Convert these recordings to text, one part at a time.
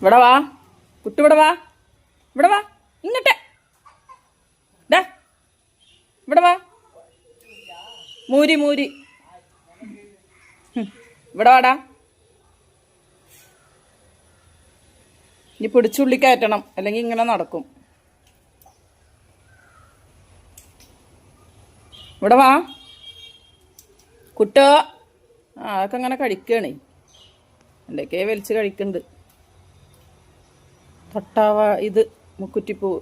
ഇവിടെ വാ. കുട്ടി ഇവിടെ വാ. ഇവിടെ വാ. ഇങ്ങട്ടെ. ഇവിടെ വാ. മൂരി മൂരി. ഇവിടെ വാടാ. ഇനി പിടിച്ചുള്ളി കയറ്റണം. അല്ലെങ്കിൽ ഇങ്ങനെ നടക്കും. ഇവിടെ വാ. കുട്ടോ. ആ അതൊക്കെ അങ്ങനെ കഴിക്കണേ. എന്തൊക്കെയാ വലിച്ച് കഴിക്കുന്നുണ്ട് തൊട്ടാവ ഇത് മുക്കുറ്റിപ്പൂ.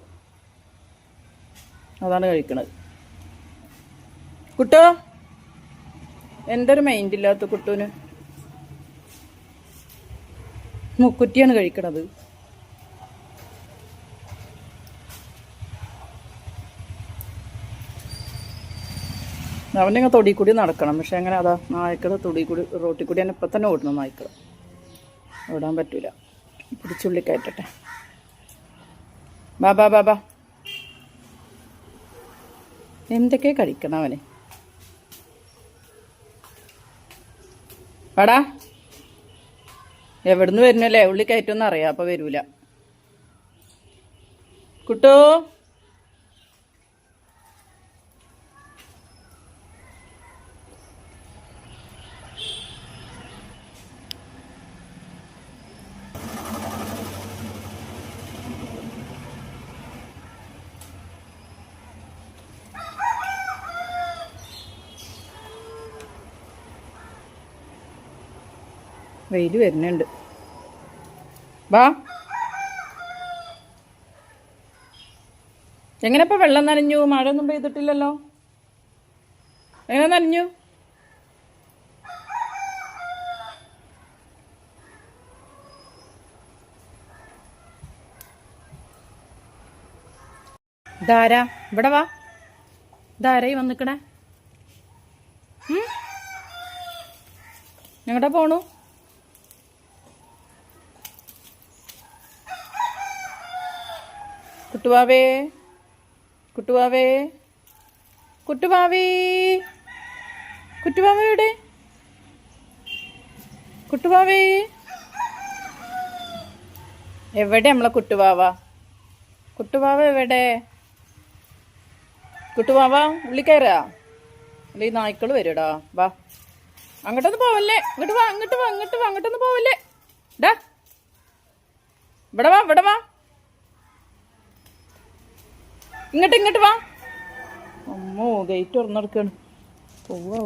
അതാണ് കഴിക്കണത്. കുട്ടോ? എന്റെ ഒരു മൈൻഡ് ഇല്ലാത്ത കുട്ടൂന്? മുക്കുറ്റിയാണ് കഴിക്കണത്. അവന്റെ തൊടി കൂടി നടക്കണം. പക്ഷെ അങ്ങനെ അതാ നായ്ക്കൾ തൊടി കൂടി റോട്ടിൽ കൂടി തന്നെ ഇപ്പം തന്നെ ഓടണം നായ്ക്കൾ ഓടാൻ പറ്റൂല. പിടിച്ചുള്ളി കയറ്റട്ടെ ബാബാ ബാബാ എന്തൊക്കെ കഴിക്കണം അവന്? വാടാ. എവിടുന്ന് വരുന്നല്ലേ? ഉള്ളി കയറ്റൊന്നും അറിയാം അപ്പോൾ വരൂല. കുട്ടോ. വെയിൽ വരുന്നുണ്ട്. വാ എങ്ങനെ ഇപ്പൊ വെള്ളം നനഞ്ഞു? ഒന്നും പെയ്തിട്ടില്ലല്ലോ. എങ്ങനെ നനഞ്ഞു? ധാരാ ഇവിടെ വാ. ധാരായി വന്നിക്കണേ? എങ്ങോട്ടാ പോണു? കുട്ടുവാവേ കുട്ടുവാവേ കുട്ടുവാവേ. കുട്ടുവാവയുടെ കുട്ടുവാവേ. എവിടെ നമ്മളെ കുട്ടുവാവ? കുട്ടുവാവ എവിടെ? കുട്ടുവാവ ഉള്ളി കയറാ? അല്ല ഈ നായ്ക്കൾ വരുടാ വാ. അങ്ങോട്ടൊന്ന് പോവല്ലേ? ഇങ്ങോട്ട് വാ അങ്ങോട്ട് വാ അങ്ങോട്ട് വാ അങ്ങോട്ടൊന്ന് പോവല്ലേ? ഡാ. ഇവിടെ വാ ഇവിടെ വാ. ഇങ്ങോട്ട് ഇങ്ങോട്ട് വാ. അമ്മോ ഗേറ്റ് തുറന്നെടുക്കാണ്. പോവാ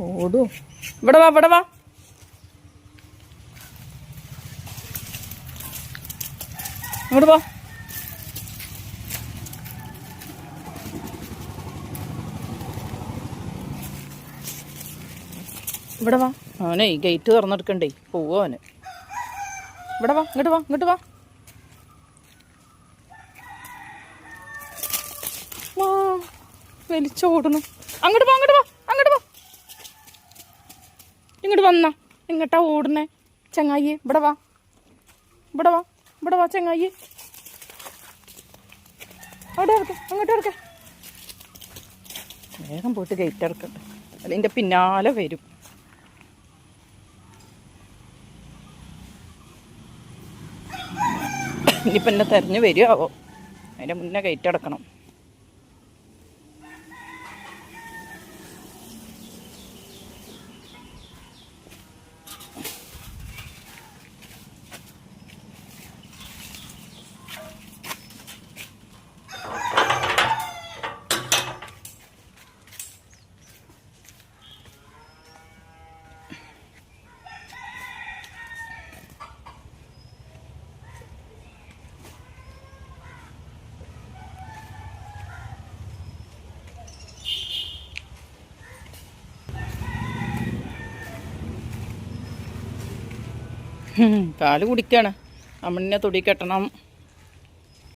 ഓടോ. ഇവിടെ വാ ഇവിടെ വാ. ഇങ്ങോട്ട് വാ ഇവിടെ വാ. അവനെ ഗേറ്റ് തുറന്നെടുക്കണ്ടേ. പോവോ അവന്. ഇവിടെ വാ ഇങ്ങോട്ട് വാ ഇങ്ങോട്ട് വാ. വാ അങ്ങോട്ട് വാ അങ്ങോട്ട് വാ അങ്ങോട്ട് വാ. ഇങ്ങോട്ട് വന്നാ ഇങ്ങോട്ടാ ഓടണേ ചങ്ങായി ഇവിടെ വാ. ഇവിടെ വാ ഇവിടെ വാ ചങ്ങായി അവിടെ ഇറക്കാം അങ്ങോട്ട് ഇറക്കാം. വേഗം പോയിട്ട് ഗേറ്റ് ഇറക്കട്ടെ അതിന്റെ പിന്നാലെ വരും. ഇനിയിപ്പോൾ എന്നെ തെരഞ്ഞു വരുമോ അതിന്റെ മുന്നേ ഗേറ്റ് പാൽ കുടിക്കാണ്. അമ്മനെ തൊടി കെട്ടണം.